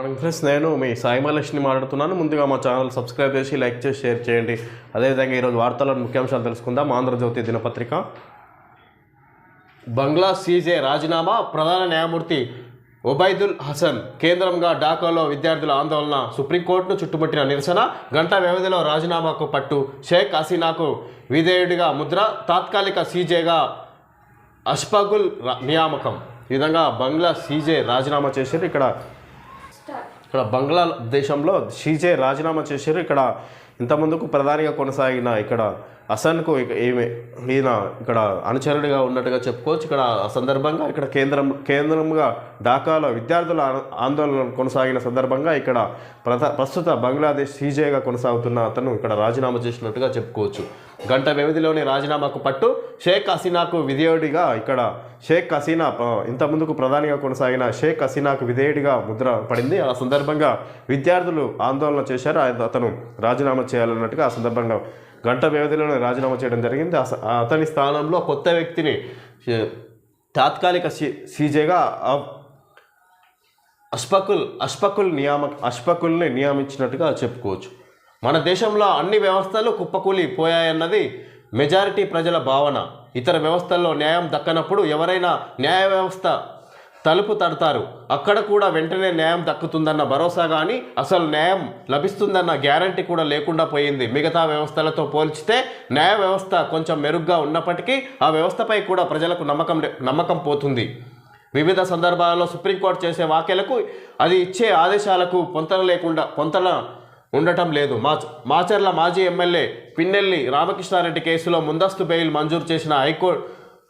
మనం ఫ్రెండ్స్ నేను మీ సాయి మాట్లాడుతున్నాను. ముందుగా మా ఛానల్ సబ్స్క్రైబ్ చేసి లైక్ చేసి షేర్ చేయండి. అదేవిధంగా ఈరోజు వార్తలను ముఖ్యాంశాలు తెలుసుకుందాం. ఆంధ్రజ్యోతి దినపత్రిక. బంగ్లా సీజే రాజీనామా ప్రధాన న్యాయమూర్తి ఒబైదుల్ హసన్ కేంద్రంగా ఢాకాలో విద్యార్థుల ఆందోళన సుప్రీంకోర్టును చుట్టుముట్టిన నిరసన గంట వ్యవధిలో రాజీనామాకు పట్టు షేక్ హసీనాకు విధేయుడిగా ముద్ర తాత్కాలిక సీజేగా అష్ఫాగుల్ నియామకం. ఈ విధంగా బంగ్లా సీజే రాజీనామా చేశారు ఇక్కడ ఇక్కడ బంగ్లాదేశంలో షీజే రాజీనామా చేశారు. ఇక్కడ ఇంతకుముందుకు ప్రధానిగా కొనసాగిన ఇక్కడ అసన్కు ఇక ఈమె ఈయన ఇక్కడ అనుచరుడిగా ఉన్నట్టుగా చెప్పుకోవచ్చు. ఇక్కడ ఆ సందర్భంగా ఇక్కడ కేంద్రం కేంద్రంగా ఢాకాలో విద్యార్థుల ఆ- ఆందోళన కొనసాగిన సందర్భంగా ఇక్కడ ప్రస్తుత బంగ్లాదేశ్ సీజేగా కొనసాగుతున్న అతను ఇక్కడ రాజీనామా చేసినట్టుగా చెప్పుకోవచ్చు. గంట వ్యవధిలోని రాజీనామాకు పట్టు షేక్ హసీనాకు విధేయుడిగా ఇక్కడ షేక్ హసీనా ఇంత ఇంతకుముందుకు ప్రధానిగా కొనసాగిన షేక్ హసీనాకు విధేయుడిగా ముద్ర పడింది. ఆ సందర్భంగా విద్యార్థులు ఆందోళన చేశారు. ఆయన- అతను రాజీనామా చేయాలన్నట్టుగా ఆ సందర్భంగా గంట వ్యవధిలోనే రాజీనామా చేయడం జరిగింది. ఆ అతని స్థానంలో కొత్త వ్యక్తిని తాత్కాలిక సీజేగా అష్ఫకుల్ అష్ఫకుల్ నియామ అష్ఫకుల్ని నియమించినట్టుగా చెప్పుకోవచ్చు. మన దేశంలో అన్ని వ్యవస్థలు కుప్పకూలి పోయాయన్నది మెజారిటీ ప్రజల భావన. ఇతర వ్యవస్థల్లో న్యాయం దక్కనప్పుడు ఎవరైనా న్యాయ వ్యవస్థ తలుపు తడతారు. అక్కడ కూడా వెంటనే న్యాయం దక్కుతుందన్న భరోసా కానీ అసలు న్యాయం లభిస్తుందన్న గ్యారంటీ కూడా లేకుండా పోయింది. మిగతా వ్యవస్థలతో పోల్చితే న్యాయ వ్యవస్థ కొంచెం మెరుగ్గా ఉన్నప్పటికీ ఆ వ్యవస్థపై కూడా ప్రజలకు నమ్మకం నమ్మకం పోతుంది. వివిధ సందర్భాలలో సుప్రీంకోర్టు చేసే వ్యాఖ్యలకు అది ఇచ్చే ఆదేశాలకు పొంతన లేకుండా పొంతన ఉండటం లేదు. మా మాచర్ల మాజీ ఎమ్మెల్యే పిన్నెల్లి రామకృష్ణారెడ్డి కేసులో ముందస్తు బెయిల్ మంజూరు చేసిన హైకోర్టు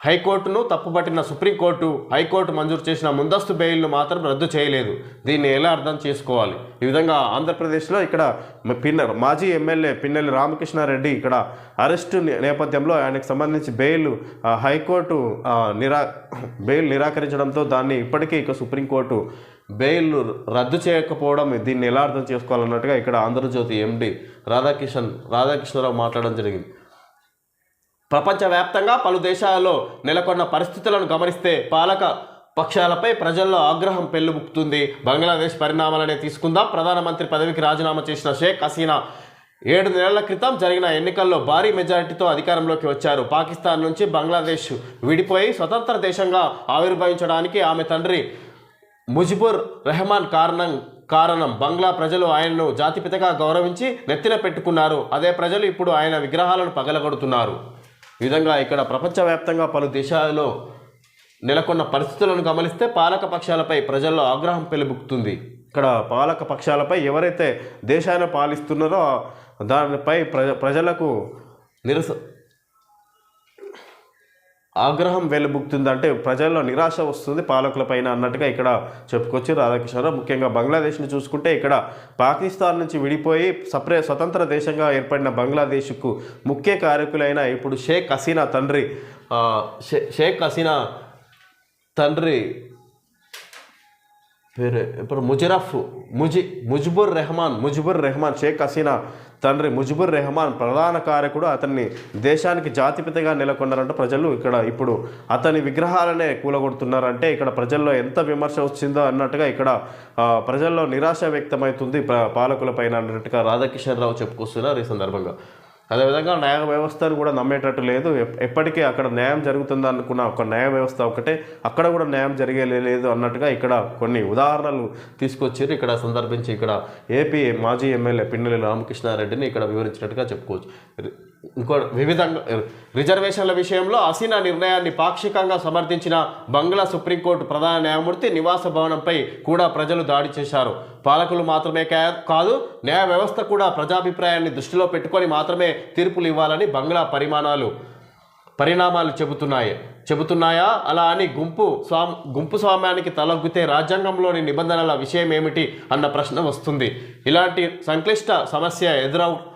హైకోర్టును తప్పుపట్టిన సుప్రీంకోర్టు హైకోర్టు మంజూరు చేసిన ముందస్తు బెయిల్ను మాత్రం రద్దు చేయలేదు. దీన్ని ఎలా అర్థం చేసుకోవాలి? ఈ విధంగా ఆంధ్రప్రదేశ్లో ఇక్కడ పిన్న మాజీ ఎమ్మెల్యే పిన్నెల్లి రామకృష్ణారెడ్డి ఇక్కడ అరెస్టు నేపథ్యంలో ఆయనకు సంబంధించి బెయిల్ హైకోర్టు నిరా బెయిల్ నిరాకరించడంతో దాన్ని ఇప్పటికీ ఇక సుప్రీంకోర్టు బెయిల్ రద్దు చేయకపోవడం దీన్ని ఎలా అర్థం చేసుకోవాలన్నట్టుగా ఇక్కడ ఆంధ్రజ్యోతి ఎండి రాధాకిషన్ రాధాకృష్ణరావు మాట్లాడడం జరిగింది. ప్రపంచవ్యాప్తంగా పలు దేశాలలో నెలకొన్న పరిస్థితులను గమనిస్తే పాలక పక్షాలపై ప్రజల్లో ఆగ్రహం పెల్లుబుకుతుంది బంగ్లాదేశ్ పరిణామాలనే తీసుకుందాం. ప్రధానమంత్రి పదవికి రాజీనామా చేసిన షేక్ హసీనా ఏడు నెలల క్రితం జరిగిన ఎన్నికల్లో భారీ మెజారిటీతో అధికారంలోకి వచ్చారు. పాకిస్తాన్ నుంచి బంగ్లాదేశ్ విడిపోయి స్వతంత్ర దేశంగా ఆవిర్భవించడానికి ఆమె తండ్రి ముజిబుర్ రెహమాన్ కారణం కారణం. బంగ్లా ప్రజలు ఆయనను జాతిపితగా గౌరవించి నెత్తిన పెట్టుకున్నారు. అదే ప్రజలు ఇప్పుడు ఆయన విగ్రహాలను పగలగొడుతున్నారు. ఈ విధంగా ఇక్కడ ప్రపంచవ్యాప్తంగా పలు దేశాలలో నెలకొన్న పరిస్థితులను గమనిస్తే పాలక పక్షాలపై ప్రజల్లో ఆగ్రహం పెలుబుకుతుంది. ఇక్కడ పాలక పక్షాలపై ఎవరైతే దేశాన్ని పాలిస్తున్నారో దానిపై ప్రజ ప్రజలకు నిరస ఆగ్రహం వెలుబుకుతుందంటే ప్రజల్లో నిరాశ వస్తుంది పాలకులపైన అన్నట్టుగా ఇక్కడ చెప్పుకొచ్చి రాధాకృష్ణరావు ముఖ్యంగా బంగ్లాదేశ్ని చూసుకుంటే ఇక్కడ పాకిస్తాన్ నుంచి విడిపోయి సపరే స్వతంత్ర దేశంగా ఏర్పడిన బంగ్లాదేశ్కు ముఖ్య కారకులైన ఇప్పుడు షేక్ హసీనా తండ్రి షే- షేక్ హసీనా తండ్రి పేరు ఇప్పుడు ముజరఫ్ ముజి ముజిబుర్ రెహమాన్ ముజిబుర్ రెహమాన్ షేక్ హసీనా తండ్రి ముజిబుర్ రెహమాన్ ప్రధాన కారకుడు అతన్ని దేశానికి జాతిపితగా నెలకొన్నారంట ప్రజలు. ఇక్కడ ఇప్పుడు అతని విగ్రహాలనే కూలగొడుతున్నారంటే ఇక్కడ ప్రజల్లో ఎంత విమర్శ వచ్చిందో అన్నట్టుగా ఇక్కడ ప్రజల్లో నిరాశ వ్యక్తమవుతుంది ప్ర- పాలకులపైన అన్నట్టుగా రాధాకిషన్ రావు చెప్పుకొస్తున్నారు ఈ సందర్భంగా. అదేవిధంగా న్యాయ వ్యవస్థను కూడా నమ్మేటట్టు లేదు. ఎప్పటికీ అక్కడ న్యాయం జరుగుతుంది అనుకున్న ఒక న్యాయ వ్యవస్థ ఒకటే అక్కడ కూడా న్యాయం జరిగే లేదు అన్నట్టుగా ఇక్కడ కొన్ని ఉదాహరణలు తీసుకొచ్చారు. ఇక్కడ సందర్భించి ఇక్కడ ఏపీ మాజీ ఎమ్మెల్యే పిన్నెల్లి రామకృష్ణారెడ్డిని ఇక్కడ వివరించినట్టుగా చెప్పుకోవచ్చు. ఇంకో వివిధ రిజర్వేషన్ల విషయంలో అసీనా నిర్ణయాన్ని పాక్షికంగా సమర్థించిన బంగ్లా సుప్రీంకోర్టు ప్రధాన న్యాయమూర్తి నివాస భవనంపై కూడా ప్రజలు దాడి చేశారు. పాలకులు మాత్రమే కాదు న్యాయ వ్యవస్థ కూడా ప్రజాభిప్రాయాన్ని దృష్టిలో పెట్టుకొని మాత్రమే తీర్పులు ఇవ్వాలని బంగ్లా పరిమాణాలు పరిణామాలు చెబుతున్నాయి. చెబుతున్నాయా? అలా అని గుంపు స్వా గుంపు స్వామ్యానికి తలొగ్గితే రాజ్యాంగంలోని నిబంధనల విషయం ఏమిటి అన్న ప్రశ్న వస్తుంది. ఇలాంటి సంక్లిష్ట సమస్య ఎదురవు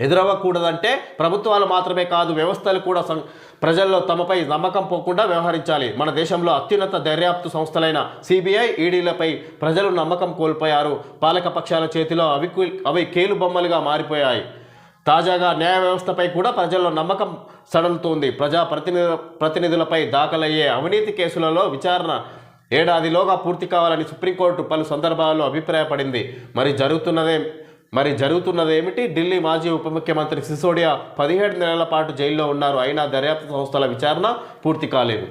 ఎదురవ్వకూడదంటే ప్రభుత్వాలు మాత్రమే కాదు వ్యవస్థలు కూడా సం ప్రజల్లో తమపై నమ్మకం పోకుండా వ్యవహరించాలి. మన దేశంలో అత్యున్నత దర్యాప్తు సంస్థలైన సిబిఐ ఈడీలపై ప్రజలు నమ్మకం కోల్పోయారు. పాలక పక్షాల చేతిలో అవి అవి కేలు బొమ్మలుగా మారిపోయాయి. తాజాగా న్యాయ వ్యవస్థపై కూడా ప్రజల్లో నమ్మకం సడలుతోంది. ప్రజా ప్రతినిధు ప్రతినిధులపై దాఖలయ్యే అవినీతి కేసులలో విచారణ ఏడాదిలోగా పూర్తి కావాలని సుప్రీంకోర్టు పలు సందర్భాల్లో అభిప్రాయపడింది. మరి జరుగుతున్నదే మరి జరుగుతున్నదేమిటి? ఢిల్లీ మాజీ ఉప ముఖ్యమంత్రి సిసోడియా పదిహేడు నెలల పాటు జైల్లో ఉన్నారు. అయినా దర్యాప్తు సంస్థల విచారణ పూర్తి కాలేదు.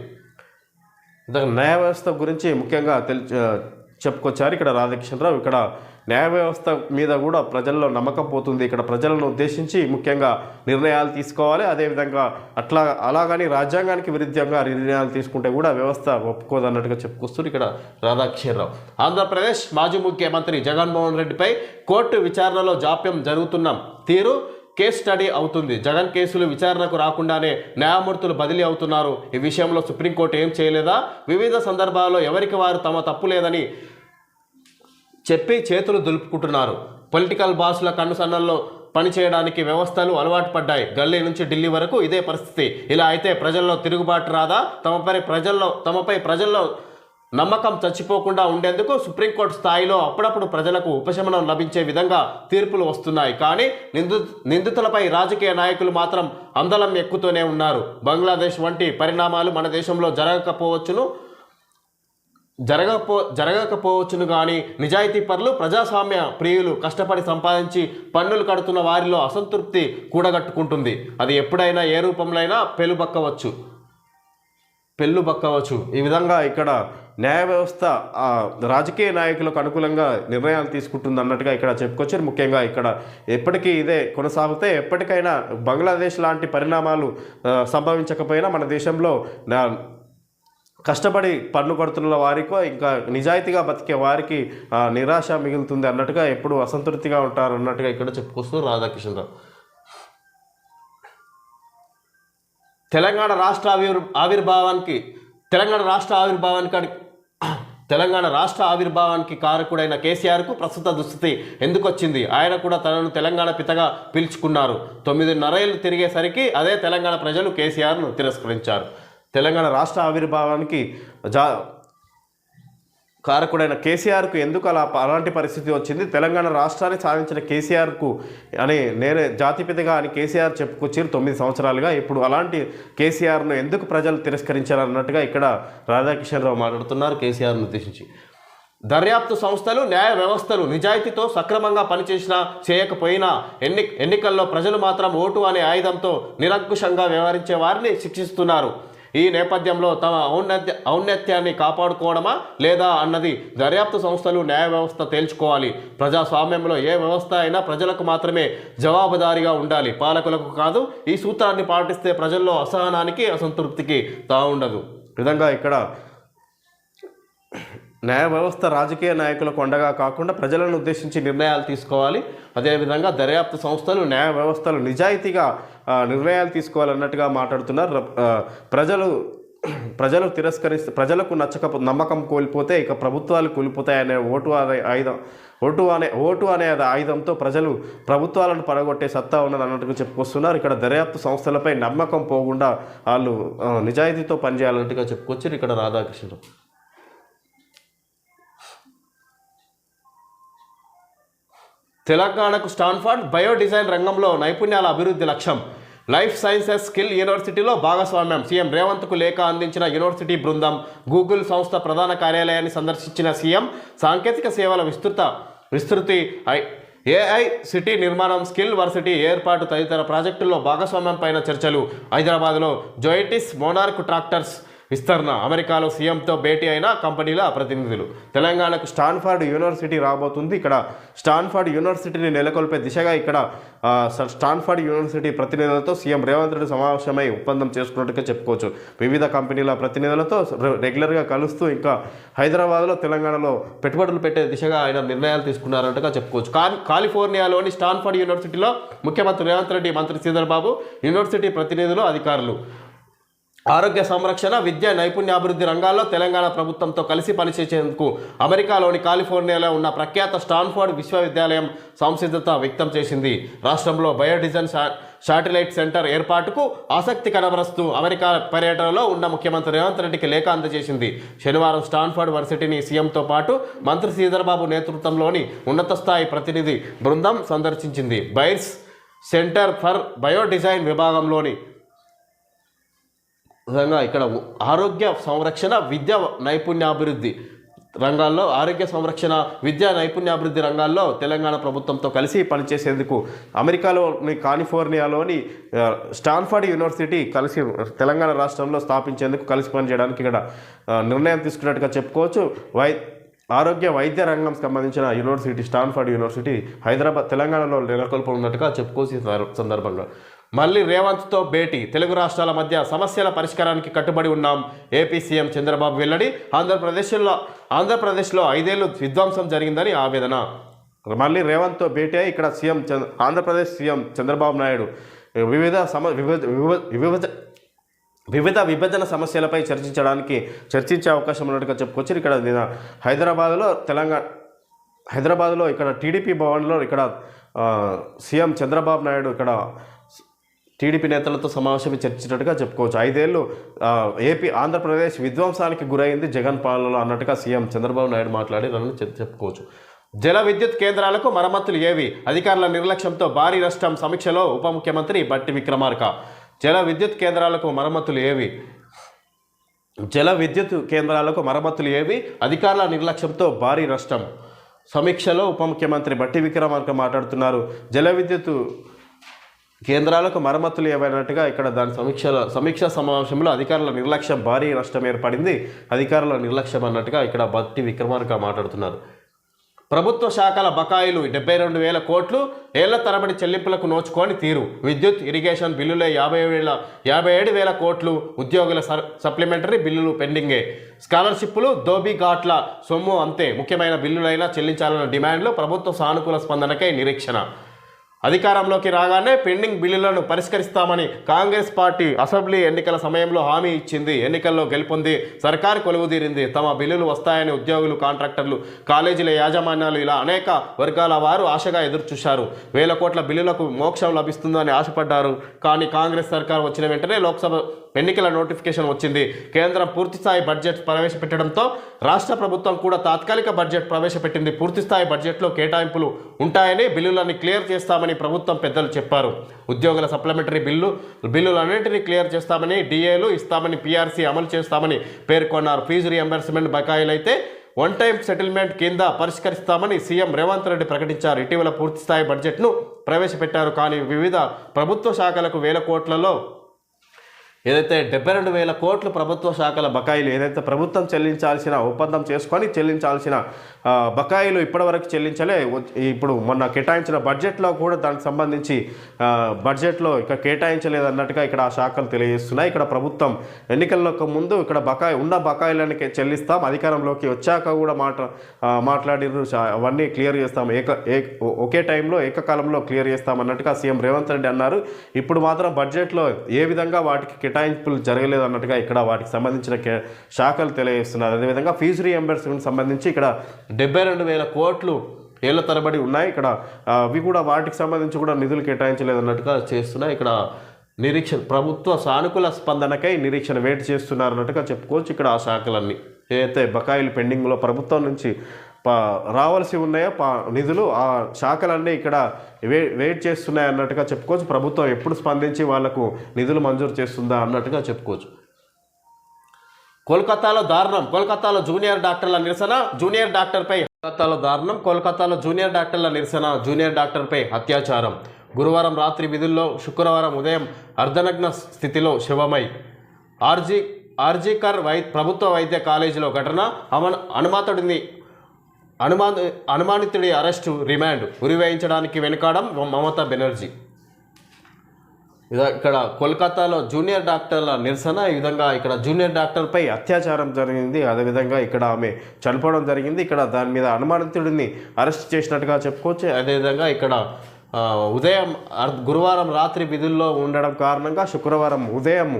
ఇంతకు న్యాయ వ్యవస్థ గురించి ముఖ్యంగా తెలి చెప్పుకొచ్చారు. ఇక్కడ రాధాకృష్ణరావు ఇక్కడ న్యాయ వ్యవస్థ మీద కూడా ప్రజల్లో నమ్మకం పోతుంది. ఇక్కడ ప్రజలను ఉద్దేశించి ముఖ్యంగా నిర్ణయాలు తీసుకోవాలి. అదేవిధంగా అట్లా అలాగని రాజ్యాంగానికి విరుద్ధంగా నిర్ణయాలు తీసుకుంటే కూడా వ్యవస్థ ఒప్పుకోదన్నట్టుగా చెప్పుకొస్తున్నారు ఇక్కడ రాధాకృష్ణరావు. ఆంధ్రప్రదేశ్ మాజీ ముఖ్యమంత్రి జగన్మోహన్ రెడ్డిపై కోర్టు విచారణలో జాప్యం జరుగుతున్నాం తీరు కేస్ స్టడీ అవుతుంది. జగన్ కేసులు విచారణకు రాకుండానే న్యాయమూర్తులు బదిలీ అవుతున్నారు. ఈ విషయంలో సుప్రీంకోర్టు ఏం చేయలేదా? వివిధ సందర్భాల్లో ఎవరికి వారు తమ తప్పు లేదని చెప్పి చేతులు దులుపుకుంటున్నారు. పొలిటికల్ బాసుల కన్నుసన్నల్లో పనిచేయడానికి వ్యవస్థలు అలవాటు పడ్డాయి. గల్లీ నుంచి ఢిల్లీ వరకు ఇదే పరిస్థితి. ఇలా అయితే ప్రజల్లో తిరుగుబాటు రాదా? తమపై ప్రజల్లో తమపై ప్రజల్లో నమ్మకం చచ్చిపోకుండా ఉండేందుకు సుప్రీంకోర్టు స్థాయిలో అప్పుడప్పుడు ప్రజలకు ఉపశమనం లభించే విధంగా తీర్పులు వస్తున్నాయి. కానీ నిందు నిందితులపై రాజకీయ నాయకులు మాత్రం అందలం ఎక్కుతూనే ఉన్నారు. బంగ్లాదేశ్ వంటి పరిణామాలు మన దేశంలో జరగకపోవచ్చును. జరగపో జరగకపోవచ్చును కానీ నిజాయితీ పరులు ప్రజాస్వామ్య ప్రియులు కష్టపడి సంపాదించి పన్నులు కడుతున్న వారిలో అసంతృప్తి కూడగట్టుకుంటుంది. అది ఎప్పుడైనా ఏ రూపంలో అయినా పెలుబక్కవచ్చు. పెళ్ళుబక్కవచ్చు. ఈ విధంగా ఇక్కడ న్యాయ వ్యవస్థ రాజకీయ నాయకులకు అనుకూలంగా నిర్ణయాలు తీసుకుంటుంది అన్నట్టుగా ఇక్కడ చెప్పుకొచ్చారు. ముఖ్యంగా ఇక్కడ ఎప్పటికీ ఇదే కొనసాగితే ఎప్పటికైనా బంగ్లాదేశ్ లాంటి పరిణామాలు సంభవించకపోయినా మన దేశంలో నా- కష్టపడి పన్ను కడుతున్న వారికో ఇంకా నిజాయితీగా బతికే వారికి నిరాశ మిగులుతుంది అన్నట్టుగా ఎప్పుడు అసంతృప్తిగా ఉంటారు అన్నట్టుగా ఇక్కడ చెప్పుకొస్తూ రాధాకృష్ణరావు తెలంగాణ రాష్ట్ర ఆవిర్ ఆవిర్భావానికి తెలంగాణ రాష్ట్ర ఆవిర్భావానికి తెలంగాణ రాష్ట్ర ఆవిర్భావానికి కారకుడైన కేసీఆర్కు ప్రస్తుత దుస్థితి ఎందుకు వచ్చింది ఆయన కూడా తనను తెలంగాణ పితగా పిలుచుకున్నారు. తొమ్మిదిన్నరేళ్ళు తిరిగేసరికి అదే తెలంగాణ ప్రజలు కేసీఆర్ను తిరస్కరించారు. తెలంగాణ రాష్ట్ర ఆవిర్భావానికి జా కారకుడైన కేసీఆర్కు ఎందుకు అలా అలాంటి పరిస్థితి వచ్చింది? తెలంగాణ రాష్ట్రాన్ని సాధించిన కేసీఆర్కు అని నేనే జాతిపితగా అని కేసీఆర్ చెప్పుకొచ్చారు తొమ్మిది సంవత్సరాలుగా. ఇప్పుడు అలాంటి కేసీఆర్ను ఎందుకు ప్రజలు తిరస్కరించారు అన్నట్టుగా ఇక్కడ రాధాకిషన్ మాట్లాడుతున్నారు కేసీఆర్ను ఉద్దేశించి. దర్యాప్తు సంస్థలు న్యాయ వ్యవస్థలు నిజాయితీతో సక్రమంగా పనిచేసినా చేయకపోయినా ఎన్ని ఎన్నికల్లో ప్రజలు మాత్రం ఓటు అనే ఆయుధంతో నిరంకుశంగా వ్యవహరించే వారిని శిక్షిస్తున్నారు. ఈ నేపథ్యంలో తమ ఔన్నత్య ఔన్నత్యాన్ని కాపాడుకోవడమా లేదా అన్నది దర్యాప్తు సంస్థలు న్యాయ వ్యవస్థ తేల్చుకోవాలి. ప్రజాస్వామ్యంలో ఏ వ్యవస్థ అయినా ప్రజలకు మాత్రమే జవాబుదారీగా ఉండాలి. పాలకులకు కాదు ఈ సూత్రాన్ని పాటిస్తే ప్రజల్లో అసహనానికి అసంతృప్తికి తా ఉండదు విధంగా ఇక్కడ న్యాయ వ్యవస్థ రాజకీయ నాయకులకు అండగా కాకుండా ప్రజలను ఉద్దేశించి నిర్ణయాలు తీసుకోవాలి. అదేవిధంగా దర్యాప్తు సంస్థలు న్యాయ వ్యవస్థలు నిజాయితీగా నిర్ణయాలు తీసుకోవాలన్నట్టుగా మాట్లాడుతున్నారు. ప్రజలు ప్రజలు తిరస్కరిస్తే ప్రజలకు నచ్చక నమ్మకం కోల్పోతే ఇక ప్రభుత్వాలు కూలిపోతాయనే ఓటు అనే ఆయుధం ఓటు అనే ఓటు అనే ఆయుధంతో ప్రజలు ప్రభుత్వాలను పడగొట్టే సత్తా ఉన్నది అన్నట్టుగా చెప్పుకొస్తున్నారు. ఇక్కడ దర్యాప్తు సంస్థలపై నమ్మకం పోకుండా వాళ్ళు నిజాయితీతో పనిచేయాలన్నట్టుగా చెప్పుకొచ్చారు. ఇక్కడ రాధాకృష్ణరావు తెలంగాణకు స్టాన్ఫర్డ్ బయో డిజైన్ రంగంలో నైపుణ్యాల అభివృద్ధి లక్ష్యం. లైఫ్ సైన్సెస్ స్కిల్ యూనివర్సిటీలో భాగస్వామ్యం. సీఎం రేవంత్కు లేఖ అందించిన యూనివర్సిటీ బృందం గూగుల్ సంస్థ ప్రధాన కార్యాలయాన్ని సందర్శించిన సీఎం సాంకేతిక సేవల విస్తృత విస్తృతి ఐ ఏఐ సిటీ నిర్మాణం స్కిల్ వర్సిటీ ఏర్పాటు తదితర ప్రాజెక్టుల్లో భాగస్వామ్యం పైన చర్చలు. హైదరాబాద్లో జోయిటిస్ మోనార్క్ ట్రాక్టర్స్ విస్తరణ. అమెరికాలో సీఎంతో భేటీ అయిన కంపెనీల ప్రతినిధులు. తెలంగాణకు స్టాన్ఫర్డ్ యూనివర్సిటీ రాబోతుంది. ఇక్కడ స్టాన్ఫర్డ్ యూనివర్సిటీని నెలకొల్పే దిశగా ఇక్కడ స్టాన్ఫర్డ్ యూనివర్సిటీ ప్రతినిధులతో సీఎం రేవంత్ రెడ్డి సమావేశమై ఒప్పందం చేసుకున్నట్టుగా చెప్పుకోవచ్చు. వివిధ కంపెనీల ప్రతినిధులతో రెగ్యులర్గా కలుస్తూ ఇంకా హైదరాబాద్లో తెలంగాణలో పెట్టుబడులు పెట్టే దిశగా ఆయన నిర్ణయాలు తీసుకున్నారంటగా చెప్పుకోవచ్చు. కా- కాలిఫోర్నియాలోని స్టాన్ఫర్డ్ యూనివర్సిటీలో ముఖ్యమంత్రి రేవంత్ రెడ్డి మంత్రి శ్రీధర్ బాబు యూనివర్సిటీ ప్రతినిధులు అధికారులు. ఆరోగ్య సంరక్షణ విద్య నైపుణ్యాభివృద్ధి రంగాల్లో తెలంగాణ ప్రభుత్వంతో కలిసి పనిచేసేందుకు అమెరికాలోని కాలిఫోర్నియాలో ఉన్న ప్రఖ్యాత స్టాన్ఫోర్డ్ విశ్వవిద్యాలయం సంసిద్ధత వ్యక్తం చేసింది. రాష్ట్రంలో బయోడిజైన్ శాటిలైట్ సెంటర్ ఏర్పాటుకు ఆసక్తి కనబరుస్తూ అమెరికా పర్యటనలో ఉన్న ముఖ్యమంత్రి రేవంత్ రెడ్డికి లేఖ అందజేసింది. శనివారం స్టాన్ఫర్డ్ వర్సిటీని సీఎంతో పాటు మంత్రి శ్రీధర్బాబు నేతృత్వంలోని ఉన్నత స్థాయి ప్రతినిధి బృందం సందర్శించింది. బైర్స్ సెంటర్ ఫర్ బయోడిజైన్ విభాగంలోని విధంగా ఇక్కడ ఆరోగ్య సంరక్షణ విద్య నైపుణ్యాభివృద్ధి రంగాల్లో ఆరోగ్య సంరక్షణ విద్యా నైపుణ్యాభివృద్ధి రంగాల్లో తెలంగాణ ప్రభుత్వంతో కలిసి పనిచేసేందుకు అమెరికాలోని కాలిఫోర్నియాలోని స్టాన్ఫర్డ్ యూనివర్సిటీ కలిసి తెలంగాణ రాష్ట్రంలో స్థాపించేందుకు కలిసి పనిచేయడానికి ఇక్కడ నిర్ణయం తీసుకున్నట్టుగా చెప్పుకోవచ్చు. వై ఆరోగ్య వైద్య రంగం సంబంధించిన యూనివర్సిటీ స్టాన్ఫర్డ్ యూనివర్సిటీ హైదరాబాద్ తెలంగాణలో నెలకొల్పనున్నట్టుగా చెప్పుకోవచ్చు సందర్భంగా. మళ్ళీ రేవంత్తో భేటీ. తెలుగు రాష్ట్రాల మధ్య సమస్యల పరిష్కారానికి కట్టుబడి ఉన్నాం. ఏపీ సీఎం చంద్రబాబు వెల్లడి ఆంధ్రప్రదేశ్లో ఆంధ్రప్రదేశ్లో ఐదేళ్ళు విధ్వంసం జరిగిందని ఆవేదన. మళ్ళీ రేవంత్తో భేటీ అయి ఇక్కడ సీఎం ఆంధ్రప్రదేశ్ సీఎం చంద్రబాబు నాయుడు వివిధ సమ వివిధ వివిధ వివిధ వివిధ విభజన సమస్యలపై చర్చించడానికి చర్చించే అవకాశం ఉన్నట్టుగా చెప్పుకొచ్చి ఇక్కడ నిన్న హైదరాబాద్లో తెలంగాణ హైదరాబాద్లో ఇక్కడ టీడీపీ భవన్లో ఇక్కడ సీఎం చంద్రబాబు నాయుడు ఇక్కడ టీడీపీ నేతలతో సమావేశం చర్చించినట్టుగా చెప్పుకోవచ్చు. ఐదేళ్ళు ఏపీ ఆంధ్రప్రదేశ్ విధ్వంసానికి గురైంది జగన్ పాలనలో అన్నట్టుగా సీఎం చంద్రబాబు నాయుడు మాట్లాడారని చెప్- చెప్పుకోవచ్చు. జల విద్యుత్ కేంద్రాలకు మరమ్మతులు ఏవి? అధికారుల నిర్లక్ష్యంతో భారీ నష్టం సమీక్షలో ఉప ముఖ్యమంత్రి బట్టి విక్రమార్క. జల విద్యుత్ కేంద్రాలకు మరమ్మతులు ఏవి? జల విద్యుత్ కేంద్రాలకు మరమ్మతులు ఏవి? అధికారుల నిర్లక్ష్యంతో భారీ నష్టం సమీక్షలో ఉప ముఖ్యమంత్రి బట్టి విక్రమార్క మాట్లాడుతున్నారు. జల విద్యుత్ కేంద్రాలకు మరమ్మతులు ఏవైనట్టుగా ఇక్కడ దాని సమీక్షలో సమీక్ష సమావేశంలో అధికారుల నిర్లక్ష్యం భారీ నష్టం ఏర్పడింది. అధికారుల నిర్లక్ష్యం అన్నట్టుగా ఇక్కడ బట్టి విక్రమార్క మాట్లాడుతున్నారు. ప్రభుత్వ శాఖల బకాయిలు డెబ్బై రెండు వేల కోట్లు ఏళ్ళ తరబడి చెల్లింపులకు నోచుకొని తీరు. విద్యుత్ ఇరిగేషన్ బిల్లులే యాభై వేల యాభై ఏడు వేల కోట్లు ఉద్యోగుల సప్లిమెంటరీ బిల్లులు పెండింగే. స్కాలర్షిప్లు దోబిఘాట్ల సొమ్ము అంతే. ముఖ్యమైన బిల్లులైనా చెల్లించాలన్న డిమాండ్లు ప్రభుత్వ సానుకూల స్పందనకై నిరీక్షణ. అధికారంలోకి రాగానే పెండింగ్ బిల్లులను పరిష్కరిస్తామని కాంగ్రెస్ పార్టీ అసెంబ్లీ ఎన్నికల సమయంలో హామీ ఇచ్చింది. ఎన్నికల్లో గెలుపొంది. సర్కారు కొలువుదీరింది. తమ బిల్లులు వస్తాయని ఉద్యోగులు కాంట్రాక్టర్లు కాలేజీల యాజమాన్యాలు ఇలా అనేక వర్గాల వారు ఆశగా ఎదురుచూశారు. వేల కోట్ల బిల్లులకు మోక్షం లభిస్తుందని ఆశపడ్డారు. కానీ కాంగ్రెస్ సర్కార్ వచ్చిన వెంటనే లోక్సభ ఎన్నికల నోటిఫికేషన్ వచ్చింది. కేంద్రం పూర్తిస్థాయి బడ్జెట్ ప్రవేశపెట్టడంతో రాష్ట్ర ప్రభుత్వం కూడా తాత్కాలిక బడ్జెట్ ప్రవేశపెట్టింది. పూర్తిస్థాయి బడ్జెట్లో కేటాయింపులు ఉంటాయని బిల్లులన్నీ క్లియర్ చేస్తామని ప్రభుత్వం పెద్దలు చెప్పారు. ఉద్యోగుల సప్లిమెంటరీ బిల్లు బిల్లులన్నింటినీ క్లియర్ చేస్తామని డిఏలు ఇస్తామని పీఆర్సీ అమలు చేస్తామని పేర్కొన్నారు. ఫీజు రియంబర్స్మెంట్ బకాయిలైతే వన్ టైం సెటిల్మెంట్ కింద పరిష్కరిస్తామని సీఎం రేవంత్ రెడ్డి ప్రకటించారు. ఇటీవల పూర్తిస్థాయి బడ్జెట్ను ప్రవేశపెట్టారు. కానీ వివిధ ప్రభుత్వ శాఖలకు వేల కోట్లలో ఏదైతే డెబ్బై రెండు వేల కోట్లు ప్రభుత్వ శాఖల బకాయిలు ఏదైతే ప్రభుత్వం చెల్లించాల్సిన ఒప్పందం చేసుకొని చెల్లించాల్సిన బకాయిలు ఇప్పటివరకు చెల్లించలే. ఇప్పుడు మొన్న కేటాయించిన బడ్జెట్లో కూడా దానికి సంబంధించి బడ్జెట్లో ఇక కేటాయించలేదు అన్నట్టుగా ఇక్కడ ఆ శాఖలు తెలియజేస్తున్నాయి. ఇక్కడ ప్రభుత్వం ఎన్నికలకు ముందు ఇక్కడ బకాయి ఉన్న బకాయిలని చెల్లిస్తాం. అధికారంలోకి వచ్చాక కూడా మాట ఆ, మాట్లాడిర్రు. అవన్నీ క్లియర్ చేస్తాం. ఏక ఏ- ఒకే టైంలో ఏకకాలంలో క్లియర్ చేస్తాం అన్నట్టుగా సీఎం రేవంత్ రెడ్డి అన్నారు. ఇప్పుడు మాత్రం బడ్జెట్లో ఏ విధంగా వాటికి కేటాయింపులు జరగలేదు అన్నట్టుగా ఇక్కడ వాటికి సంబంధించిన శాఖలు తెలియజేస్తున్నారు. అదేవిధంగా ఫీజు రీఎంబర్స్మెంట్ సంబంధించి ఇక్కడ డెబ్బై రెండు వేల కోట్లు ఏళ్ళ తరబడి ఉన్నాయి. ఇక్కడ అవి కూడా వాటికి సంబంధించి కూడా నిధులు కేటాయించలేదు అన్నట్టుగా చేస్తున్నాయి. ఇక్కడ నిరీక్షణ ప్రభుత్వ సానుకూల స్పందనకై నిరీక్షణ వెయిట్ చేస్తున్నారు అన్నట్టుగా చెప్పుకోవచ్చు. ఇక్కడ ఆ శాఖలన్నీ ఏదైతే బకాయిలు పెండింగ్లో ప్రభుత్వం నుంచి రావాల్సి ఉన్నాయో? పా నిధులు? ఆ శాఖలన్నీ ఇక్కడ వే వెయిట్ చేస్తున్నాయి అన్నట్టుగా చెప్పుకోవచ్చు. ప్రభుత్వం ఎప్పుడు స్పందించి వాళ్ళకు నిధులు మంజూరు చేస్తుందా అన్నట్టుగా చెప్పుకోవచ్చు. కోల్కతాలో దారుణం. కోల్కతాలో జూనియర్ డాక్టర్ల నిరసన జూనియర్ డాక్టర్పై కోల్కతాలో దారుణం కోల్కతాలో జూనియర్ డాక్టర్ల నిరసన జూనియర్ డాక్టర్పై అత్యాచారం. గురువారం రాత్రి విధుల్లో శుక్రవారం ఉదయం అర్ధనగ్న స్థితిలో శవమై. ఆర్జీ ఆర్జీకర్ వై ప్రభుత్వ వైద్య కాలేజీలో ఘటన అమన్ అనుమాతుడిని అనుమాన అనుమానితుడి అరెస్టు రిమాండ్ ఉరివేయించడానికి వెనుకాడం మమతా బెనర్జీ. ఇద ఇక్కడ కోల్కతాలో జూనియర్ డాక్టర్ల నిరసన ఈ విధంగా ఇక్కడ జూనియర్ డాక్టర్పై అత్యాచారం జరిగింది. అదేవిధంగా ఇక్కడ ఆమె చనిపోవడం జరిగింది. ఇక్కడ దాని మీద అనుమానితుడిని అరెస్ట్ చేసినట్టుగా చెప్పుకోవచ్చు. అదేవిధంగా ఇక్కడ ఉదయం గురువారం రాత్రి విధుల్లో ఉండడం కారణంగా శుక్రవారం ఉదయం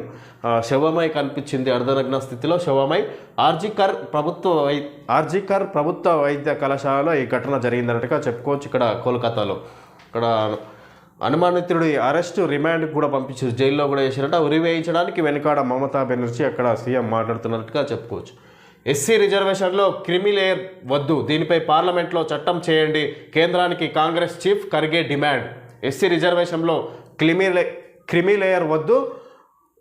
శవమై కనిపించింది అర్ధనగ్న స్థితిలో. శవమై ఆర్జికర్ ప్రభుత్వ వై ఆర్జికర్ ప్రభుత్వ వైద్య కళాశాలలో ఈ ఘటన జరిగిందన్నట్టుగా చెప్పుకోవచ్చు ఇక్కడ కోల్కతాలో. ఇక్కడ అనుమానితుడి అరెస్టు రిమాండ్ కూడా పంపించారు జైల్లో కూడా వేసినట్టు ఉరి వేయించడానికి వెనుకాడ మమతా బెనర్జీ అక్కడ సీఎం మాట్లాడుతున్నట్టుగా చెప్పుకోవచ్చు. ఎస్సీ రిజర్వేషన్లో క్రిమిలేయర్ వద్దు. దీనిపై పార్లమెంట్లో చట్టం చేయండి. కేంద్రానికి Congress chief Kharge demand. SC రిజర్వేషన్లో క్రిమిలే క్రిమిలేయర్ వద్దు.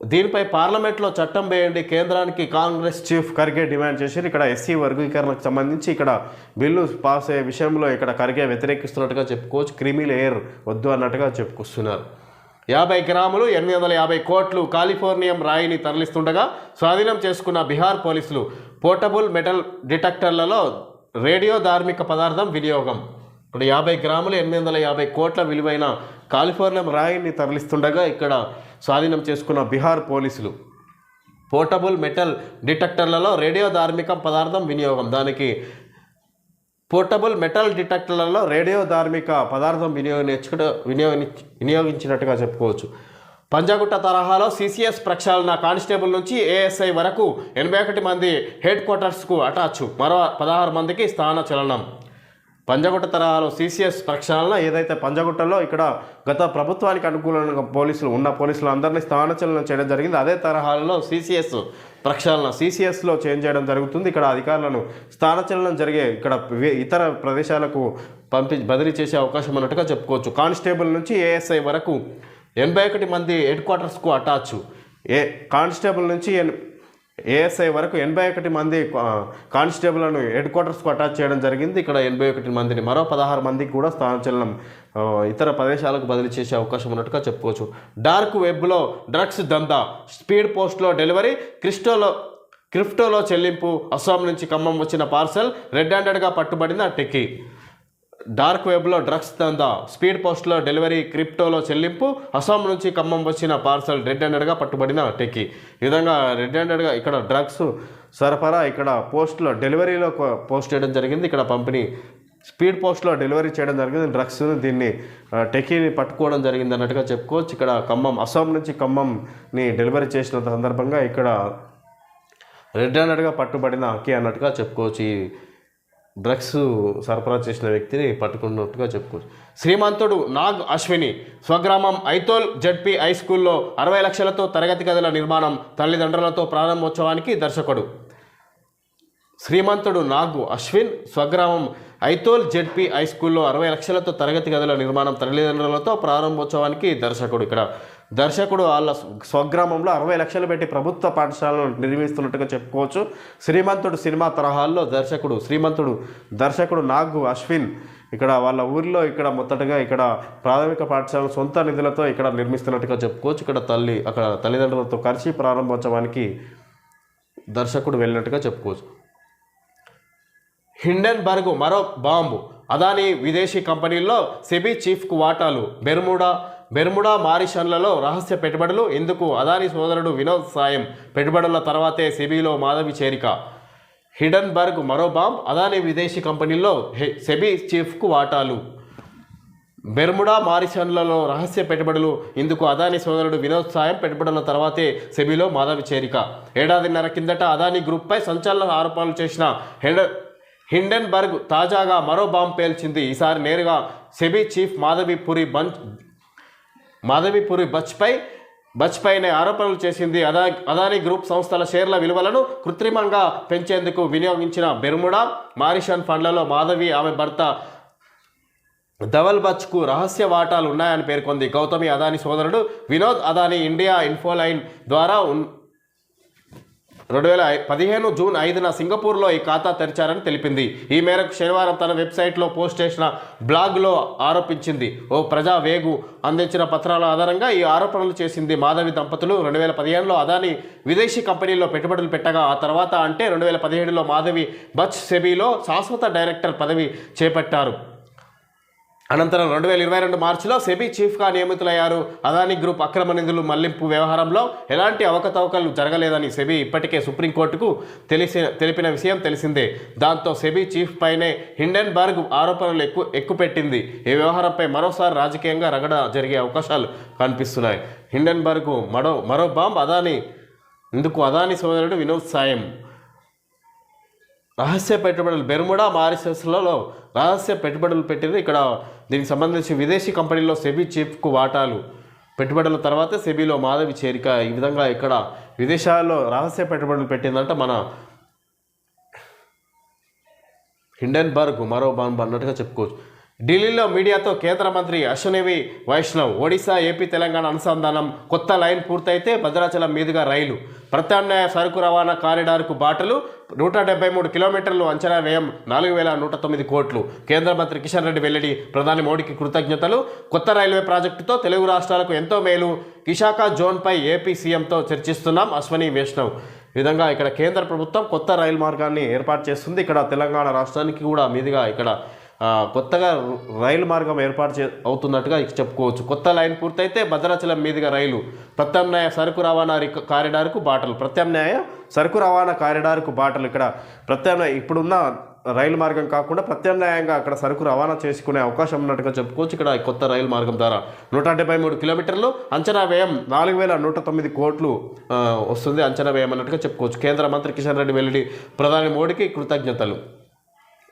దీనిపై పార్లమెంట్లో చట్టం వేయండి. కేంద్రానికి కాంగ్రెస్ చీఫ్ ఖర్గే డిమాండ్ చేశారు. ఇక్కడ ఎస్సీ వర్గీకరణకు సంబంధించి ఇక్కడ బిల్లు పాస్ అయ్యే విషయంలో ఇక్కడ ఖర్గే వ్యతిరేకిస్తున్నట్టుగా చెప్పుకోవచ్చు. క్రిమిలేయర్ వద్దు అన్నట్టుగా చెప్పుకొస్తున్నారు. యాభై గ్రాములు ఎనిమిది వందల యాభై కోట్లు కాలిఫోర్నియం రాయిని తరలిస్తుండగా స్వాధీనం చేసుకున్న బీహార్ పోలీసులు పోర్టబుల్ మెటల్ డిటెక్టర్లలో రేడియో ధార్మిక పదార్థం వినియోగం. ఇప్పుడు యాభై గ్రాములు ఎనిమిది వందల యాభై కోట్ల విలువైన కాలిఫోర్నియం రాయిని తరలిస్తుండగా ఇక్కడ స్వాధీనం చేసుకున్న బీహార్ పోలీసులు పోర్టబుల్ మెటల్ డిటెక్టర్లలో రేడియో ధార్మిక పదార్థం వినియోగం. దానికి పోర్టబుల్ మెటల్ డిటెక్టర్లలో రేడియో ధార్మిక పదార్థం వినియోగించుట వినియోగి వినియోగించినట్టుగా చెప్పుకోవచ్చు. పంజాగుట్ట తరహాలో సిసిఎస్ ప్రక్షాళన కానిస్టేబుల్ నుంచి ఏఎస్ఐ వరకు ఎనభై ఒకటి మంది హెడ్ క్వార్టర్స్కు అటాచ్. మరో పదహారు మందికి స్థాన చలనం. పంజగుట్ట తరహాలో సీసీఎస్ ప్రక్షాళన ఏదైతే పంజగుట్టలో ఇక్కడ గత ప్రభుత్వానికి అనుకూలంగా పోలీసులు ఉన్న పోలీసులు అందరినీ స్థానచలనం చేయడం జరిగింది అదే తరహాలో సీసీఎస్ ప్రక్షాళన సీసీఎస్లో చేంజ్ చేయడం జరుగుతుంది. ఇక్కడ అధికారులను స్థానచలనం జరిగే ఇక్కడ ఇతర ప్రదేశాలకు పంపి బదిలీ చేసే అవకాశం ఉన్నట్టుగా చెప్పుకోవచ్చు. కానిస్టేబుల్ నుంచి ఏఎస్ఐ వరకు ఎనభై ఒకటి మంది హెడ్ క్వార్టర్స్కు అటాచ్. ఏ కానిస్టేబుల్ నుంచి ఏఎస్ఐ వరకు ఎనభై ఒకటి మంది కానిస్టేబుల్లను హెడ్ క్వార్టర్స్కు అటాచ్ చేయడం జరిగింది. ఇక్కడ ఎనభై ఒకటి మందిని మరో పదహారు మందికి కూడా స్థానచలనం ఇతర ప్రదేశాలకు బదిలీ చేసే అవకాశం ఉన్నట్టుగా చెప్పుకోవచ్చు. డార్క్ వెబ్లో డ్రగ్స్ దందా స్పీడ్ పోస్ట్లో డెలివరీ క్రిస్టోలో క్రిప్టోలో చెల్లింపు అస్సాం నుంచి ఖమ్మం వచ్చిన పార్సల్ రెడ్ హ్యాండెడ్గా పట్టుబడిన టెక్కీ. డార్క్ వెబ్లో డ్రగ్స్ దందా స్పీడ్ పోస్ట్లో డెలివరీ క్రిప్టోలో చెల్లింపు అస్సాం నుంచి ఖమ్మం వచ్చిన పార్సల్ రెడ్ హ్యాండెడ్గా పట్టుబడిన టెక్కి. ఈ విధంగా రెడ్ హ్యాండెడ్గా ఇక్కడ డ్రగ్స్ సరఫరా ఇక్కడ పోస్ట్లో డెలివరీలో పోస్ట్ చేయడం జరిగింది. ఇక్కడ పంపిణీ స్పీడ్ పోస్ట్లో డెలివరీ చేయడం జరిగింది. డ్రగ్స్ దీన్ని టెకీని టెక్కీని పట్టుకోవడం జరిగింది అన్నట్టుగా చెప్పుకోవచ్చు. ఇక్కడ ఖమ్మం అస్సాం నుంచి ఖమ్మంని డెలివరీ చేసిన సందర్భంగా ఇక్కడ రెడ్ హ్యాండెడ్గా పట్టుబడిన అక్కి అన్నట్టుగా చెప్పుకోవచ్చు. ఈ డ్రగ్స్ సరఫరా చేసిన వ్యక్తిని పట్టుకున్నట్టుగా చెప్పుకోవచ్చు. శ్రీమంతుడు నాగ్ అశ్విని స్వగ్రామం ఐతోల్ జడ్పీ హై స్కూల్లో అరవై లక్షలతో తరగతి గదుల నిర్మాణం తల్లిదండ్రులతో ప్రారంభోత్సవానికి దర్శకుడు. శ్రీమంతుడు నాగు అశ్విన్ స్వగ్రామం ఐతోల్ జెడ్పీ హై స్కూల్లో అరవై లక్షలతో తరగతి గదుల నిర్మాణం తల్లిదండ్రులతో ప్రారంభోత్సవానికి దర్శకుడు ఇక్కడ. దర్శకుడు వాళ్ళ స్వగ్రామంలో అరవై లక్షలు పెట్టి ప్రభుత్వ పాఠశాలను నిర్మిస్తున్నట్టుగా చెప్పుకోవచ్చు. శ్రీమంతుడు సినిమా తరహాల్లో దర్శకుడు శ్రీమంతుడు దర్శకుడు నాగు అశ్విన్ ఇక్కడ వాళ్ళ ఊరిలో ఇక్కడ మొత్తటగా ఇక్కడ ప్రాథమిక పాఠశాల సొంత నిధులతో ఇక్కడ నిర్మిస్తున్నట్టుగా చెప్పుకోవచ్చు. ఇక్కడ తల్లి అక్కడ తల్లిదండ్రులతో కలిసి ప్రారంభోత్సవానికి దర్శకుడు వెళ్ళినట్టుగా చెప్పుకోవచ్చు. హిండెన్బర్గ్ మరో బాంబు. అదాని విదేశీ కంపెనీల్లో సెబీ చీఫ్కు వాటాలు. బెర్ముడా బెర్ముడా మారిషన్లలో రహస్య పెట్టుబడులు ఎందుకు అదాని సోదరుడు వినోద్ సాయం. పెట్టుబడుల తర్వాతే సెబీలో మాధవి చేరిక. హిడెన్బర్గ్ మరో బాంబ్ అదాని విదేశీ కంపెనీల్లో హె- సెబీ చీఫ్కు వాటాలు. బెర్ముడా మారిషన్లలో రహస్య పెట్టుబడులు ఇందుకు అదాని సోదరుడు వినోద్ సాయం. పెట్టుబడుల తర్వాతే సెబీలో మాధవి చేరిక. ఏడాదిన్నర కిందట అదాని గ్రూప్పై సంచలన ఆరోపణలు చేసిన హెడ హిండెన్బర్గ్ తాజాగా మరో బాంబు పేల్చింది. ఈసారి నేరుగా సెబీ చీఫ్ మాధవి పురి బంచ్ మాధవిపురి బచ్పై అనే ఆరోపణలు చేసింది అదా అదానీ గ్రూప్ సంస్థల షేర్ల విలువలను కృత్రిమంగా పెంచేందుకు వినియోగించిన బెర్ముడా మారిషన్ ఫండ్లలో మాధవి ఆమె భర్త ధవల్ బచ్కు రహస్య వాటాలు ఉన్నాయని పేర్కొంది. గౌతమి అదాని సోదరుడు వినోద్ అదాని ఇండియా ఇన్ఫోలైన్ ద్వారా ఉన్- రెండు వేల పదిహేను జూన్ ఐదున సింగపూర్లో ఈ ఖాతా తెరిచారని తెలిపింది. ఈ మేరకు శనివారం తన వెబ్సైట్లో పోస్ట్ చేసిన బ్లాగ్లో ఆరోపించింది. ఓ ప్రజా వేగు అందించిన పత్రాల ఆధారంగా ఈ ఆరోపణలు చేసింది మాధవి దంపతులు. రెండు వేల పదిహేనులో అదాని విదేశీ కంపెనీల్లో పెట్టుబడులు పెట్టగా ఆ తర్వాత అంటే రెండు వేల పదిహేడులో మాధవి బచ్ సెబీలో శాశ్వత డైరెక్టర్ పదవి చేపట్టారు. అనంతరం రెండు వేల ఇరవై రెండు మార్చిలో సెబీ చీఫ్గా నియమితులయ్యారు. అదాని గ్రూప్ అక్రమ నిధులు మళ్ళింపు వ్యవహారంలో ఎలాంటి అవకతవకలు జరగలేదని సెబీ ఇప్పటికే సుప్రీంకోర్టుకు తెలిసి తెలిపిన విషయం తెలిసిందే. దాంతో సెబీ చీఫ్ పైనే హిండెన్బర్గ్ ఆరోపణలు ఎక్కు ఎక్కుపెట్టింది. ఈ వ్యవహారంపై మరోసారి రాజకీయంగా రగడ జరిగే అవకాశాలు కనిపిస్తున్నాయి. హిండెన్బర్గ్ మరో మరో బాంబ్ అదాని ఇందుకు అదాని సోదరుడు వినోద్ సాయం. రహస్య పెట్టుబడులు. బెర్ముడా మారిసస్లలో రహస్య పెట్టుబడులు పెట్టింది. ఇక్కడ దీనికి సంబంధించి విదేశీ కంపెనీలో సెబీ చీఫ్కు వాటాలు. పెట్టుబడుల తర్వాత సెబీలో మాధవి చేరిక. ఈ విధంగా ఇక్కడ విదేశాల్లో రహస్య పెట్టుబడులు పెట్టిందంట మన హిండెన్బర్గ్. మరో బాంబు అన్నట్టుగా చెప్పుకోవచ్చు. ఢిల్లీలో మీడియాతో కేంద్ర మంత్రి అశ్వనివి వైష్ణవ్ ఒడిశా ఏపీ తెలంగాణ అనుసంధానం కొత్త లైన్ పూర్తయితే భద్రాచలం మీదుగా రైలు. ప్రత్యామ్నాయ సరుకు రవాణా కారిడార్కు బాటలు నూట డెబ్బై మూడు కిలోమీటర్లు అంచనా వ్యయం నాలుగు వేల నూట తొమ్మిది కోట్లు. కేంద్ర మంత్రి కిషన్ రెడ్డి వెల్లడి ప్రధాని మోడీకి కృతజ్ఞతలు. కొత్త రైల్వే ప్రాజెక్టుతో తెలుగు రాష్ట్రాలకు ఎంతో మేలు. విశాఖ జోన్పై ఏపీ సీఎంతో చర్చిస్తున్నాం అశ్వని వైష్ణవ్. విధంగా ఇక్కడ కేంద్ర ప్రభుత్వం కొత్త రైలు మార్గాన్ని ఏర్పాటు చేస్తుంది. ఇక్కడ తెలంగాణ రాష్ట్రానికి కూడా మీదుగా ఇక్కడ కొత్తగా రైలు మార్గం ఏర్పాటు చే అవుతున్నట్టుగా చెప్పుకోవచ్చు. కొత్త లైన్ పూర్తయితే భద్రాచలం మీదుగా రైలు. ప్రత్యామ్నాయ సరుకు రవాణా రిక- కారిడార్కు బాటలు. ప్రత్యామ్నాయ సరుకు రవాణా కారిడార్కు బాటలు. ఇక్కడ ప్రత్యామ్నాయ ఇప్పుడున్న రైలు మార్గం కాకుండా ప్రత్యామ్నాయంగా అక్కడ సరుకు రవాణా చేసుకునే అవకాశం ఉన్నట్టుగా చెప్పుకోవచ్చు. ఇక్కడ ఈ కొత్త రైలు మార్గం ద్వారా నూట డెబ్బై మూడు కిలోమీటర్లు అంచనా వ్యయం నాలుగు వేల నూట తొమ్మిది కోట్లు వస్తుంది అంచనా వ్యయం అన్నట్టుగా చెప్పుకోవచ్చు. కేంద్ర మంత్రి కిషన్ రెడ్డి వెల్లడి ప్రధాని మోడీకి కృతజ్ఞతలు.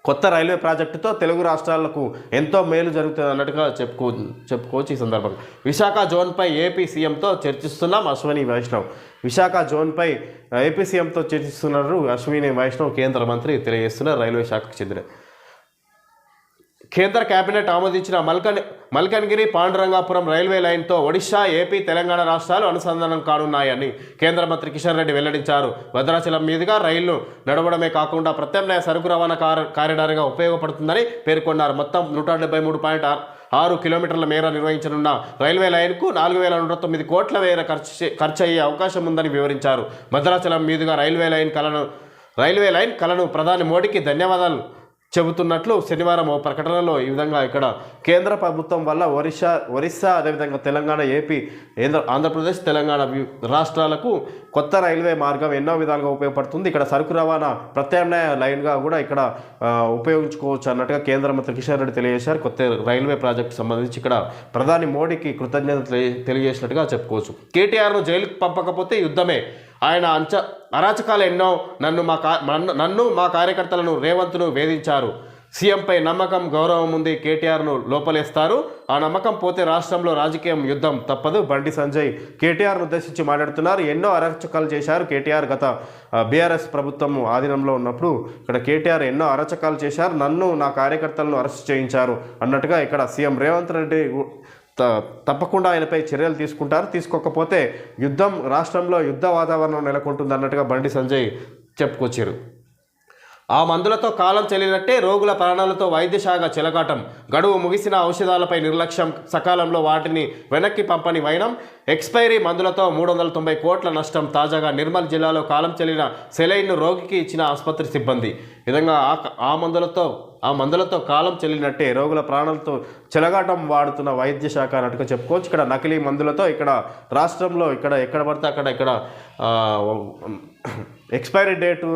కొత్త రైల్వే ప్రాజెక్టుతో తెలుగు రాష్ట్రాలకు ఎంతో మేలు జరుగుతుంది అన్నట్టుగా చెప్పుకో చెప్పుకోవచ్చు ఈ సందర్భంగా. విశాఖ జోన్పై ఏపీ సీఎంతో చర్చిస్తున్నాం అశ్విని వైష్ణవ్. విశాఖ జోన్పై ఏపీ సీఎంతో చర్చిస్తున్నారు అశ్విని వైష్ణవ్ కేంద్ర మంత్రి తెలియజేస్తున్నారు రైల్వే శాఖకు చెందిన కేంద్ర కేబినెట్ ఆమోదించిన మల్కన్ మల్కన్గిరి పాండురంగాపురం రైల్వే లైన్తో ఒడిశా ఏపీ తెలంగాణ రాష్ట్రాలు అనుసంధానం కానున్నాయని కేంద్ర మంత్రి కిషన్ రెడ్డి వెల్లడించారు. భద్రాచలం మీదుగా రైళ్ళు నడవడమే కాకుండా ప్రత్యామ్నాయ సరుకు రవాణా కారిడార్గా ఉపయోగపడుతుందని పేర్కొన్నారు. మొత్తం నూట డెబ్బై మూడు పాయింట్ ఆరు కిలోమీటర్ల మేర నిర్వహించనున్న రైల్వే లైన్కు నాలుగు వేల నూట తొమ్మిది కోట్ల మేర ఖర్చు ఖర్చు అయ్యే అవకాశం ఉందని వివరించారు. భద్రాచలం మీదుగా రైల్వే లైన్ కలను రైల్వే లైన్ కలను ప్రధాని మోడీకి ధన్యవాదాలు చెబుతున్నట్లు శనివారం ఓ ప్రకటనలో ఈ విధంగా ఇక్కడ కేంద్ర ప్రభుత్వం వల్ల ఒరిస్సా ఒరిస్సా అదేవిధంగా తెలంగాణ ఏపీ ఏంద్ర ఆంధ్రప్రదేశ్ తెలంగాణ రాష్ట్రాలకు కొత్త రైల్వే మార్గం ఎన్నో విధాలుగా ఉపయోగపడుతుంది. ఇక్కడ సరుకు రవాణా ప్రత్యామ్నాయ లైన్గా కూడా ఇక్కడ ఉపయోగించుకోవచ్చు అన్నట్టుగా కేంద్ర మంత్రి కిషన్ రెడ్డి తెలియజేశారు. కొత్త రైల్వే ప్రాజెక్టు సంబంధించి ఇక్కడ ప్రధాని మోడీకి కృతజ్ఞతలు తెలియజేసినట్టుగా చెప్పుకోవచ్చు. కేటీఆర్ను జైలుకు పంపకపోతే యుద్ధమే. ఆయన అంచ అరాచకాలు ఎన్నో నన్ను మా కా నన్ను- నన్ను మా కార్యకర్తలను రేవంత్ను వేధించారు. సీఎంపై నమ్మకం గౌరవం ఉంది కేటీఆర్ను లోపలేస్తారు. ఆ నమ్మకం పోతే రాష్ట్రంలో రాజకీయం యుద్ధం తప్పదు. బండి సంజయ్ కేటీఆర్ను ఉద్దేశించి మాట్లాడుతున్నారు. ఎన్నో అరాచకాలు చేశారు కేటీఆర్ గత బీఆర్ఎస్ ప్రభుత్వం ఆధీనంలో ఉన్నప్పుడు. ఇక్కడ కేటీఆర్ ఎన్నో అరాచకాలు చేశారు. నన్ను నా కార్యకర్తలను అరెస్ట్ చేయించారు అన్నట్టుగా ఇక్కడ సీఎం రేవంత్ రెడ్డి తప్పకుండా ఆయనపై చర్యలు తీసుకుంటారు. తీసుకోకపోతే యుద్ధం రాష్ట్రంలో యుద్ధ వాతావరణం నెలకొంటుంది అన్నట్టుగా బండి సంజయ్ చెప్పుకొచ్చారు. ఆ మందులతో కాలం చెల్లినట్టే రోగుల ప్రాణాలతో వైద్యశాఖ చెలగాటం గడువు ముగిసిన ఔషధాలపై నిర్లక్ష్యం. సకాలంలో వాటిని వెనక్కి పంపని వైనం. ఎక్స్పైరీ మందులతో మూడు వందల తొంభై కోట్ల నష్టం. తాజాగా నిర్మల్ జిల్లాలో కాలం చెల్లిన సెలైన్ను రోగికి ఇచ్చిన ఆసుపత్రి సిబ్బంది. విధంగా ఆ మందులతో ఆ మందులతో కాలం చెల్లినట్టే రోగుల ప్రాణాలతో చెలగాటం వాడుతున్న వైద్య శాఖ అన్నట్టుగా చెప్పుకోవచ్చు. ఇక్కడ నకిలీ మందులతో ఇక్కడ రాష్ట్రంలో ఇక్కడ ఎక్కడ పడితే అక్కడ ఇక్కడ ఎక్స్పైరీ డేటు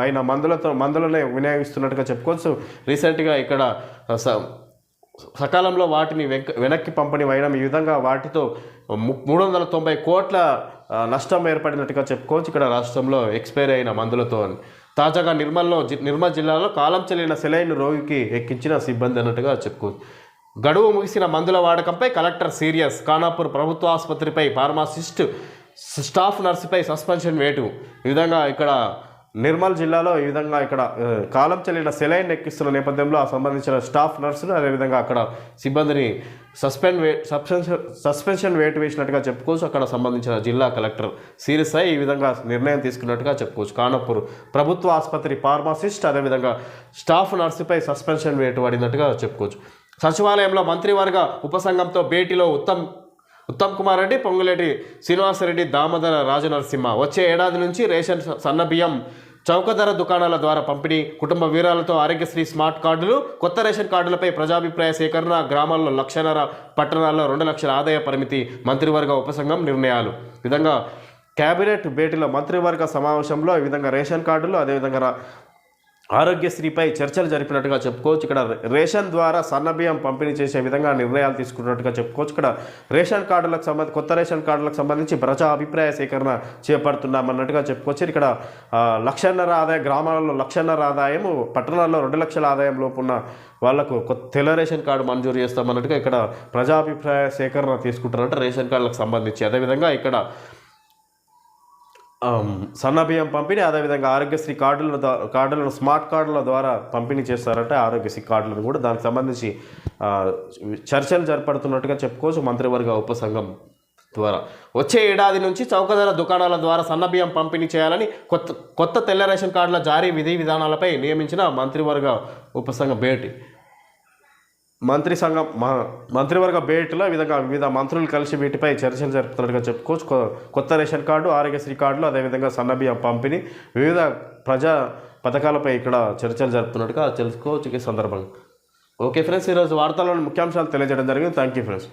అయిన మందులతో మందులనే వినియోగిస్తున్నట్టుగా చెప్పుకోవచ్చు. రీసెంట్గా ఇక్కడ స- సకాలంలో వాటిని వెనక్కి పంపిణీ అయిన ఈ విధంగా వాటితో మూడు వందల తొంభై కోట్ల నష్టం ఏర్పడినట్టుగా చెప్పుకోవచ్చు. ఇక్కడ రాష్ట్రంలో ఎక్స్పైరీ అయిన మందులతో అని. తాజాగా నిర్మల్లో జి- నిర్మల్ జిల్లాలో కాలం చెల్లిన సెలైన్ రోగికి ఎక్కించిన సిబ్బంది అన్నట్టుగా చెప్పుకోవచ్చు. గడువు ముగిసిన మందుల వాడకంపై కలెక్టర్ సీరియస్ ఖానాపూర్ ప్రభుత్వ ఆసుపత్రిపై ఫార్మాసిస్ట్ స్టాఫ్ నర్సుపై సస్పెన్షన్ వేటు. ఈ విధంగా ఇక్కడ నిర్మల్ జిల్లాలో ఈ విధంగా ఇక్కడ కాలం చెల్లిన సెలైన్ ఎక్కిస్తున్న నేపథ్యంలో ఆ సంబంధించిన స్టాఫ్ నర్సులు అదేవిధంగా అక్కడ సిబ్బందిని సస్పెండ్ వే సస్పెన్షన్ సస్పెన్షన్ వేటు వేసినట్టుగా చెప్పుకోవచ్చు. అక్కడ సంబంధించిన జిల్లా కలెక్టర్ సీరియస్ ఈ విధంగా నిర్ణయం తీసుకున్నట్టుగా చెప్పుకోవచ్చు. కానపూర్ ప్రభుత్వ ఆసుపత్రి ఫార్మాసిస్ట్ అదేవిధంగా స్టాఫ్ నర్సుపై సస్పెన్షన్ వేటు పడినట్టుగా చెప్పుకోవచ్చు. సచివాలయంలో మంత్రివర్గ ఉపసంఘంతో భేటీలో ఉత్తమ్ ఉత్తమ్ కుమార్ రెడ్డి పొంగులేటి శ్రీనివాసరెడ్డి దామోదర రాజనరసింహ. వచ్చే ఏడాది నుంచి రేషన్ సన్నబియ్యం చౌక ధర దుకాణాల ద్వారా పంపిణీ కుటుంబ వివరాలతో ఆరోగ్యశ్రీ స్మార్ట్ కార్డులు కొత్త రేషన్ కార్డులపై ప్రజాభిప్రాయ సేకరణ గ్రామాల్లో లక్షన్నర పట్టణాల్లో రెండు లక్షల ఆదాయ పరిమితి మంత్రివర్గ ఉపసంఘం నిర్ణయాలు. ఈ విధంగా కేబినెట్ భేటీలో మంత్రివర్గ సమావేశంలో ఈ విధంగా రేషన్ కార్డులు అదేవిధంగా ఆరోగ్యశ్రీపై చర్చలు జరిపినట్టుగా చెప్పుకోవచ్చు. ఇక్కడ రేషన్ ద్వారా సన్నబియ్యం పంపిణీ చేసే విధంగా నిర్ణయాలు తీసుకున్నట్టుగా చెప్పుకోవచ్చు. ఇక్కడ రేషన్ కార్డులకు సంబంధించి కొత్త రేషన్ కార్డులకు సంబంధించి ప్రజా అభిప్రాయ సేకరణ చేపడుతున్నామన్నట్టుగా చెప్పుకోవచ్చు. ఇక్కడ లక్షన్నర ఆదాయం గ్రామాలలో లక్షన్నర ఆదాయము పట్టణాల్లో రెండు లక్షల ఆదాయం లోపు ఉన్న వాళ్ళకు కొత్త తెల్ల రేషన్ కార్డు మంజూరు చేస్తామన్నట్టుగా ఇక్కడ ప్రజాభిప్రాయ సేకరణ తీసుకుంటారంటే రేషన్ కార్డులకు సంబంధించి. అదేవిధంగా ఇక్కడ సన్న బియ్యం పంపిణీ అదేవిధంగా ఆరోగ్యశ్రీ కార్డుల కార్డులను స్మార్ట్ కార్డుల ద్వారా పంపిణీ చేస్తారంటే ఆరోగ్యశ్రీ కార్డులను కూడా దానికి సంబంధించి చర్చలు జరపడుతున్నట్టుగా చెప్పుకోవచ్చు మంత్రివర్గ ఉపసంఘం ద్వారా. వచ్చే ఏడాది నుంచి చౌకధర దుకాణాల ద్వారా సన్నబియ్యం పంపిణీ చేయాలని కొత్త కొత్త తెల్ల రేషన్ కార్డుల జారీ విధి విధానాలపై నియమించిన మంత్రివర్గ ఉపసంఘ భేటీ. మంత్రి సంఘం మా మంత్రివర్గ భేటీలో విధంగా వివిధ మంత్రులు కలిసి వీటిపై చర్చలు జరుపుతున్నట్టుగా చెప్పుకోవచ్చు కొత్త రేషన్ కార్డు ఆరోగ్యశ్రీ కార్డులు అదేవిధంగా సన్నబియ్యం పంపిణీ వివిధ ప్రజా పథకాలపై ఇక్కడ చర్చలు జరుపుతున్నట్టుగా తెలుసుకోవచ్చు ఈ సందర్భంగా. ఓకే ఫ్రెండ్స్ ఈరోజు వార్తల్లోని ముఖ్యాంశాలు తెలియజేయడం జరిగింది. Thank you friends.